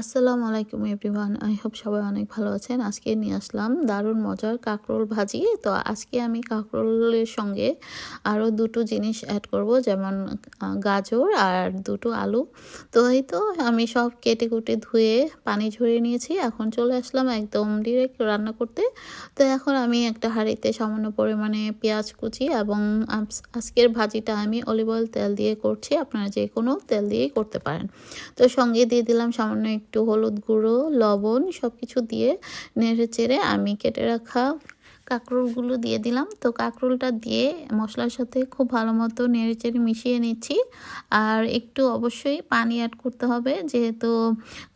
আসসালামু আলাইকুম everyone. I hope সবাই অনেক ভালো আছেন। আজকে নিয়ে আসলাম দারুণ মজার কাঁকরোল ভাজি। তো আজকে আমি কাঁকরোলের সঙ্গে আরও দুটো জিনিস অ্যাড করব, যেমন গাজর আর দুটো আলু। তো এই তো আমি সব কেটে কুটে ধুয়ে পানি ঝরিয়ে নিয়েছি। এখন চলে আসলাম একদম ডিরেক্ট রান্না করতে। তো এখন আমি একটা হাঁড়িতে সামান্য পরিমাণে পেঁয়াজ কুচি এবং আজকের ভাজিটা আমি অলিভ অয়েল তেল দিয়ে করছি। আপনারা যে কোনো তেল দিয়েই করতে পারেন। তো সঙ্গে দিয়ে দিলাম সামান্য একটু হলুদ গুঁড়ো লবণ সব কিছু দিয়ে নেড়ে চেড়ে আমি কেটে রাখা কাঁকরোলগুলো দিয়ে দিলাম। তো কাঁকরোলটা দিয়ে মশলার সাথে খুব ভালো মতো নেড়ে চেড়ে মিশিয়ে নিচ্ছি। আর একটু অবশ্যই পানি অ্যাড করতে হবে। যেহেতু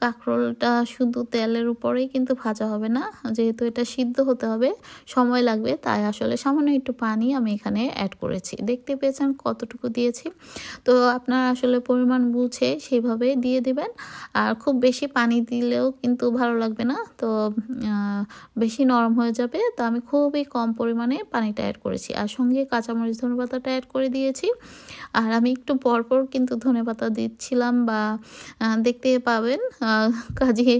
কাঁকরোলটা শুধু তেলের উপরেই কিন্তু ভাজা হবে না, যেহেতু এটা সিদ্ধ হতে হবে, সময় লাগবে। তাই আসলে সামান্য একটু পানি আমি এখানে অ্যাড করেছি। দেখতে পেয়েছেন কতটুকু দিয়েছি? তো আপনারা আসলে পরিমাণ বুঝে সেইভাবে দিয়ে দিবেন। আর খুব বেশি পানি দিলেও কিন্তু ভালো লাগবে না। তো বেশি নরম হয়ে যাবে। তো আমি খুবই কম পরিমাণে পানিটা অ্যাড করেছি। আর সঙ্গে কাঁচামরিচ ধনে পাতাটা অ্যাড করে দিয়েছি। আর আমি একটু পরপর কিন্তু ধনে পাতা দিচ্ছিলাম বা দেখতে পাবেন কাজে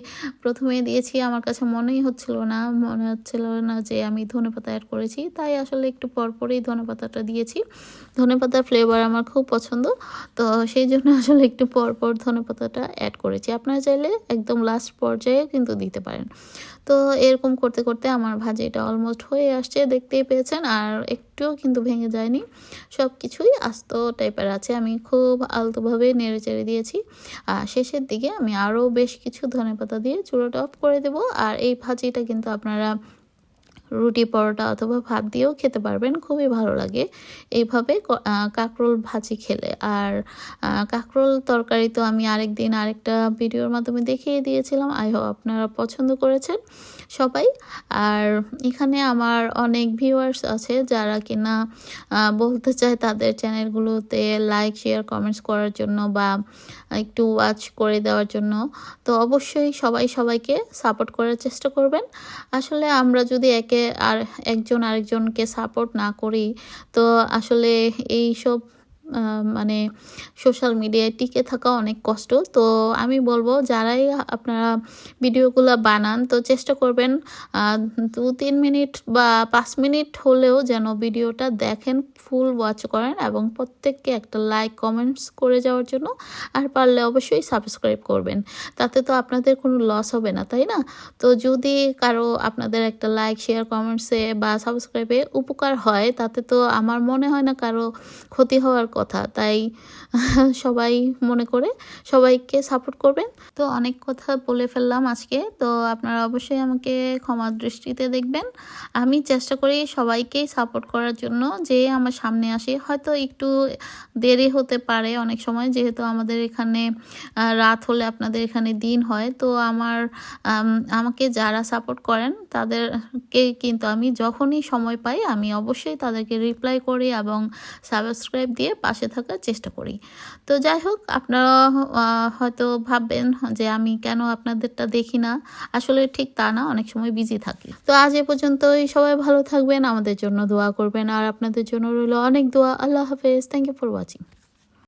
প্রথমে দিয়েছি, আমার কাছে মনেই হচ্ছিল না, মনে হচ্ছিল না যে আমি ধনে পাতা অ্যাড করেছি। তাই আসলে একটু পরপরই ধনে পাতাটা দিয়েছি। ধনে পাতার ফ্লেভার আমার খুব পছন্দ। তো সেই জন্য আসলে একটু পর পর ধনে পাতাটা অ্যাড করেছি। আপনারা চাইলে একদম লাস্ট পর্যায়ে কিন্তু দিতে পারেন। তো এরকম করতে করতে আমার ভাজিটা অলমোস্ট হয়ে আসছে, দেখতেই পেয়েছেন। আর একটুও কিন্তু ভেঙে যায়নি। সব কিছুই আস্ত টাইপের আছে। আমি খুব আলতোভাবে নেড়ে চেড়ে দিয়েছি। আর শেষের দিকে আমি আরও বেশ কিছু ধনে পাতা দিয়ে চুলোটা অফ করে দেব। আর এই ভাজিটা কিন্তু আপনারা রুটি পরোটা অথবা ভাত দিয়েও খেতে পারবেন, খুবই ভালো লাগে। এইভাবে কাঁকরোল ভাজি খেলে। আর কাঁকরোল তরকারি তো আমি আরেক দিন আরেকটা ভিডিওর মাধ্যমে দেখিয়ে দিয়েছিলাম, আই হোপ আপনারা পছন্দ করেছেন সবাই। আর এখানে আমার অনেক ভিউয়ার্স আছে যারা কিনা বলতে চায় তাদের চ্যানেলগুলোতে লাইক শেয়ার কমেন্টস করার জন্য বা একটু ওয়াচ করে দেওয়ার জন্য। তো অবশ্যই সবাই সবাইকে সাপোর্ট করার চেষ্টা করবেন। আসলে আমরা যদি একে আর একজন আরেকজনকে সাপোর্ট না করি তো আসলে এই সব মানে সোশ্যাল মিডিয়ায় টিকে থাকা অনেক কষ্ট। তো আমি বলব, যারাই আপনারা ভিডিওগুলো বানান, তো চেষ্টা করবেন দু তিন মিনিট বা পাঁচ মিনিট হলেও যেন ভিডিওটা দেখেন ফুল ওয়াচ করেন এবং প্রত্যেককে একটা লাইক কমেন্টস করে যাওয়ার জন্য, আর পারলে অবশ্যই সাবস্ক্রাইব করবেন। তাতে তো আপনাদের কোনো লস হবে না, তাই না? তো যদি কারও আপনাদের একটা লাইক শেয়ার কমেন্টসে বা সাবস্ক্রাইবে উপকার হয়, তাতে তো আমার মনে হয় না কারও ক্ষতি হওয়ার কথা। তাই সবাই মনে করে সবাইকে সাপোর্ট করবেন। তো অনেক কথা বলে ফেললাম আজকে। তো আপনারা অবশ্যই আমাকে ক্ষমা দৃষ্টিতে দেখবেন। আমি চেষ্টা করি সবাইকেই সাপোর্ট করার জন্য যে আমার সামনে আসে। হয়তো একটু দেরি হতে পারে অনেক সময়, যেহেতু আমাদের এখানে রাত হলে আপনাদের এখানে দিন হয়। তো আমার আমাকে যারা সাপোর্ট করেন, তাদেরকে কিন্তু আমি যখনই সময় পাই, আমি অবশ্যই তাদেরকে রিপ্লাই করি এবং সাবস্ক্রাইব দিয়ে পাশে থাকার চেষ্টা করি। তো যাই হোক, আপনারা হয়তো ভাববেন যে আমি কেন আপনাদেরটা দেখি না? আসলে ঠিক তা না, অনেক সময় বিজি থাকি। তো আজ এ পর্যন্তই। সবাই ভালো থাকবেন, আমাদের জন্য দোয়া করবেন। আর আপনাদের জন্য রইল অনেক দোয়া। আল্লাহ হাফেজ। Thank you for watching